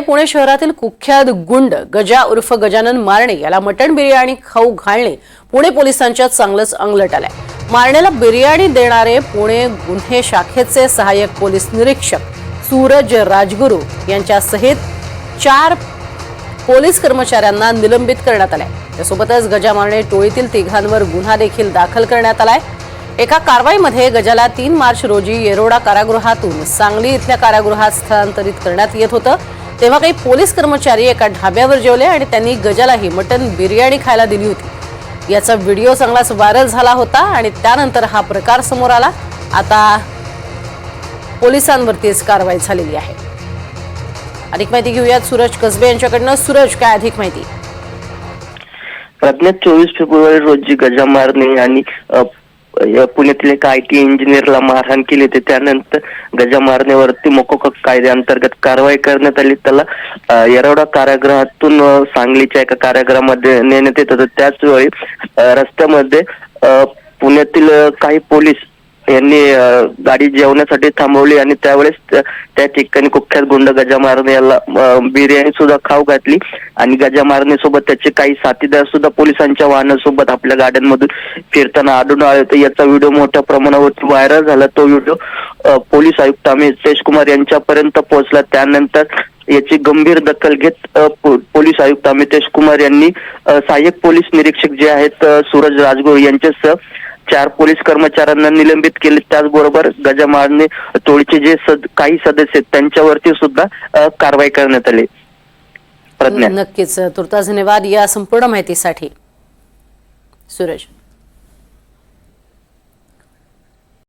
पुणे शहरातील कुख्यात गुंड गजा उर्फ गजानन मारणे याला मटण बिर्याणी खाऊ घालणे पुणे पोलिसांच्या चांगलंच अंगलट आलंय. मारण्याला बिर्याणी देणारे पुणे गुन्हे शाखेचे सहाय्यक पोलीस निरीक्षक सूरज राजगुरू यांच्यासहित चार पोलीस कर्मचाऱ्यांना निलंबित करण्यात आलंय. त्यासोबतच गजा मारणे टोळीतील तिघांवर गुन्हा देखील दाखल करण्यात आलाय. एका कारवाईमध्ये गजाला तीन मार्च रोजी येरोडा कारागृहातून सांगली इथल्या कारागृहात स्थलांतरित करण्यात येत होतं. तेव्हा काही पोलीस कर्मचारी एका ढाब्यावर जेवले आणि त्यांनी गजालाही मटन बिर्याणी खायला दिली होती. याचा व्हिडिओ चांगलाच व्हायरल झाला होता आणि त्यानंतर हा प्रकार समोर आला. आता पोलिसांवरतीच कारवाई झालेली आहे. अधिक माहिती घेऊयात सूरज कसबे यांच्याकडनं. सूरज काय अधिक माहिती? प्रज्ञा चोवीस फेब्रुवारी रोजी गजा मारणे आणि पुण्यातील एका आय टी इंजिनियरला मारहाण केली होती त्यानंतर गजा मारण्यावरती मोकोक कायद्याअंतर्गत कारवाई करण्यात आली. त्याला येरवडा कारागृहातून सांगलीच्या एका कारागृहामध्ये नेण्यात येत होतं. त्याच वेळी रस्त्यामध्ये पुण्यातील काही पोलीस यांनी गाडी जेवण्यासाठी थांबवली आणि त्यावेळेस त्या- ठिकाणी कुख्यात गुंड गजामारने याला बिर्याणी सुद्धा खाऊ घातली. आणि गजामारने सोबत त्याचे काही साथीदार सुद्धा पोलिसांच्या वाहनासोबत आपल्या गाड्यांमधून फिरताना आढळून आले. होते याचा व्हिडिओ मोठ्या प्रमाणावरती व्हायरल झाला. तो व्हिडिओ पोलीस आयुक्त अमितेश कुमार यांच्यापर्यंत पोहोचला. त्यानंतर याची गंभीर दखल घेत पोलीस आयुक्त अमितेश कुमार यांनी सहाय्यक पोलीस निरीक्षक जे आहेत सूरज राजगुरू यांच्यासह चार पोलीस कर्मचाऱ्यांना निलंबित केले. त्याचबरोबर गजामारने टोळीचे जे सद, काही सदस्य आहेत त्यांच्यावरती सुद्धा कारवाई करण्यात आली. प्रज्ञा. नक्कीच. तुर्तास धन्यवाद या संपूर्ण माहितीसाठी. सुरेश.